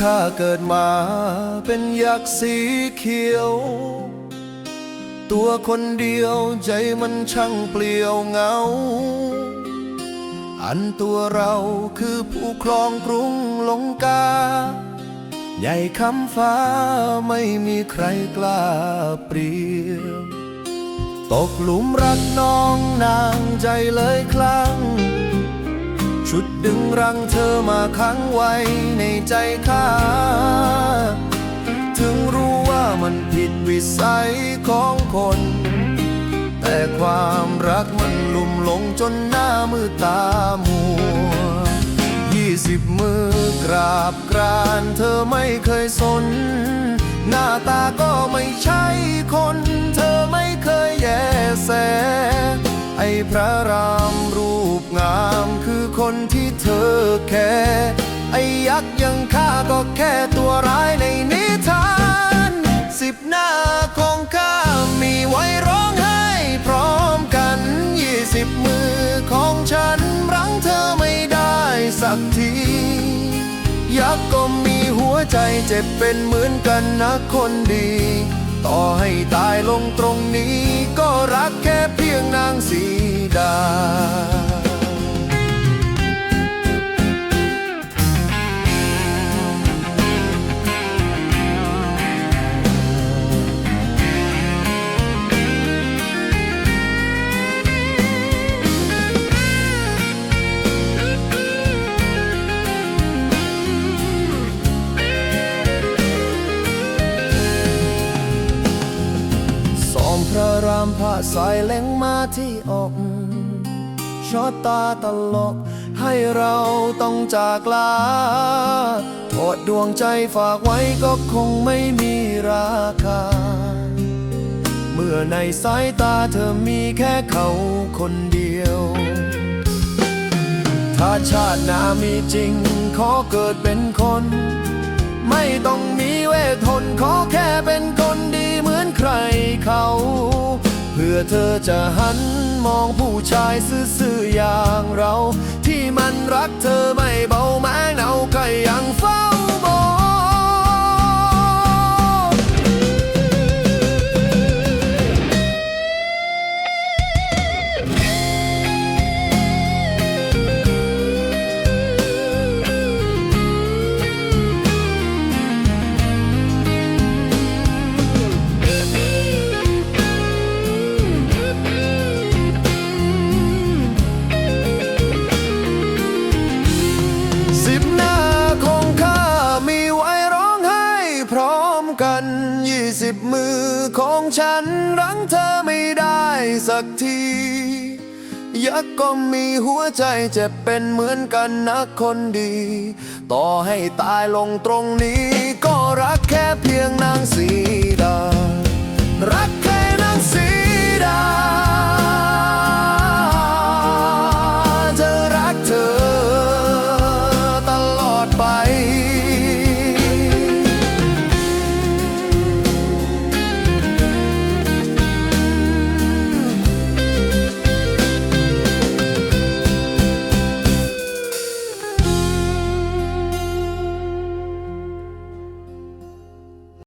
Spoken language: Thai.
ข้าเกิดมาเป็นยักษ์สีเขียว ตัวคนเดียวใจมันช่างเปลี่ยวเหงา อันตัวเราคือผู้ครองกรุงลงกา ใหญ่คำฟ้าไม่มีใครกล้าเปรียบตกหลุมรักน้องนางใจเลยคลั่ง ชุดดึงรังเธอมาขังไว้ในใจข้า ถึงรู้ว่ามันผิดวิสัยของคน แต่ความรักมันลุ่มหลงจนหน้ามือตามัวยี่สิบมือกราบกรานเธอไม่เคยสน หน้าตาก็ไม่ใช่คน เธอไม่เคยแยแส พระรามรูปงามคือคนที่เธอแค่ไอ้ยักษ์ยังข้าก็แค่ตัวร้ายในนิทาน สิบหน้าของข้ามีไว้ร้องไห้พร้อมกันยี่สิบมือของฉันรั้งเธอไม่ได้สักที ยักษ์ก็มีหัวใจเจ็บเป็นเหมือนกันนะคนดี ต่อให้ตายลงตรงนี้ ระรามพระสายเล็งมาที่อกชอตตาตลก ให้เราต้องจากลาโทษดวงใจฝากไว้ก็คงไม่มีราคา เมื่อในสายตาเธอมีแค่เขาคนเดียว ถ้าชาติหน้ามีจริง ขอเกิดเป็นคน ไม่ต้องมีเวททนขอแค่เป็น อเธอจะหันมองผู้ชายซื่อๆอย่างเรา ที่มันรักเธอ สิบมือของฉันรั้งเธอไม่ได้สักที ยักษ์ก็มีหัวใจเจ็บเป็นเหมือนกันนะคนดี ต่อให้ตายลงตรงนี้ ก็รักแค่เพียงนางสีดา รักแค่นางสีดา